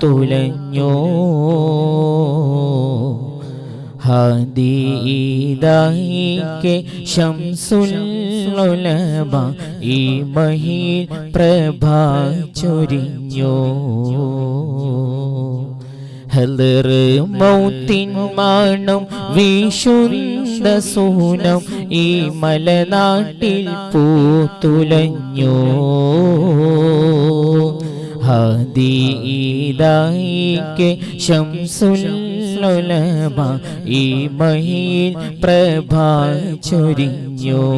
പൂത്തുലഞ്ഞോ ഹദീദായിക്ക് ശംസുല്ലുലബ ഈ മഹിൽ പ്രഭ ചൊരിഞ്ഞോ? ഹലറ് മൗത്തിൻ മാണം വീശുന്ന സൂനം ഈ മലനാട്ടിൽ പൂത്തുലഞ്ഞോ? ഹദീദായിക്ക് ശംസുലബ ഈ മഹിൽ പ്രഭാ ചൊരിഞ്ഞോ.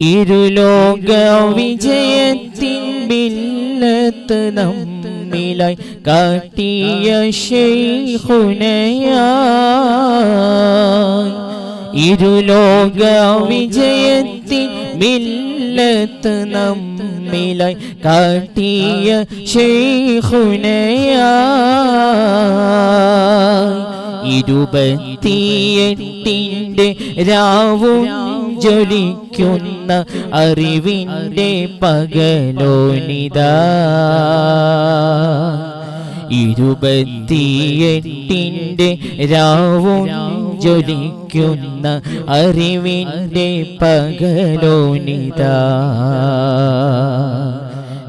ഇരുലോക വിജയത്തിൻ ബില്ലത്ത് നമ്മിലായി കാട്ടിയ ശൈഖുനയാ. ഇരുലോക വിജയത്തിൻ മില്ലത്ത് നമ്മിലായി കാട്ടിയ ഇരുപത്തിയെട്ടിന്റെ രാവും ജ്വലിക്കുന്ന അറിവിന്റെ പകലോനിതാ. ഇരുപത്തിയെട്ടിന്റെ രാവും ജ്വലിക്കുന്ന അറിവിന്റെ പകലോനിതാ.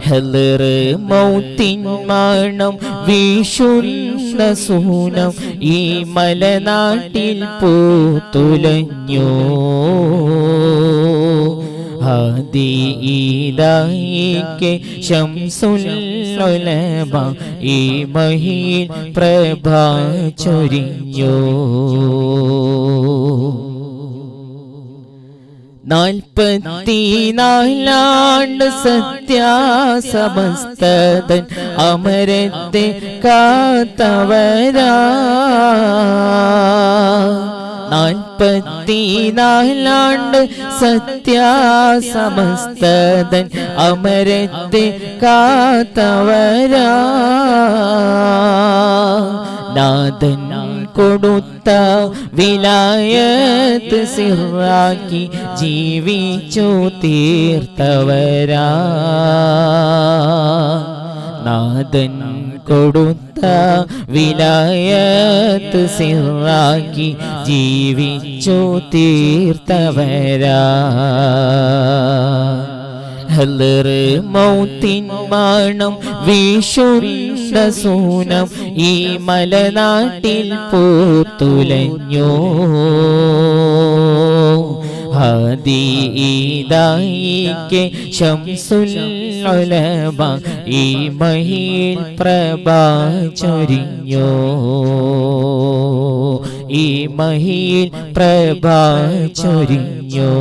ഹലറ് മൗത്തിൻ മണം വീശുന്ന സൂനം ഈ മലനാട്ടിൽ പൂത്തുലഞ്ഞോ. ഹദീദായിക്ക് ശംസുലബ ഈ മഹീ പ്രഭ ചൊരിഞ്ഞോ. നാൽപ്പത്തിനാലാണ്ട് സത്യാസമസ്തൻ അമരത്തെ കാത്തവരാ. നാൽപ്പത്തിനാലാണ്ട് സത്യാസമസ്തൻ അമരത്തെ കാത്തവരാ. നാഥൻ കൊടുത്ത വിലായത്ത് സിറാക്കി ജീവിച്ചു തീർത്തവരാ. നാദൻ കൊടുത്ത വിലായത്ത് സിറാക്കി ജീവിച്ചു തീർത്തവരാ. ഹലർ മൗത്തിൻ മാണം വീശുന്ന. സൂനം ഈ മലനാട്ടിൽ പൂത്തുലഞ്ഞോ. ഹദീദായിക്ക് ശംസുല്ലുലബ ഈ മഹിൽ പ്രഭാചൊരിഞ്ഞോ ഈ മഹിൽ പ്രഭ ചൊരിഞ്ഞോ.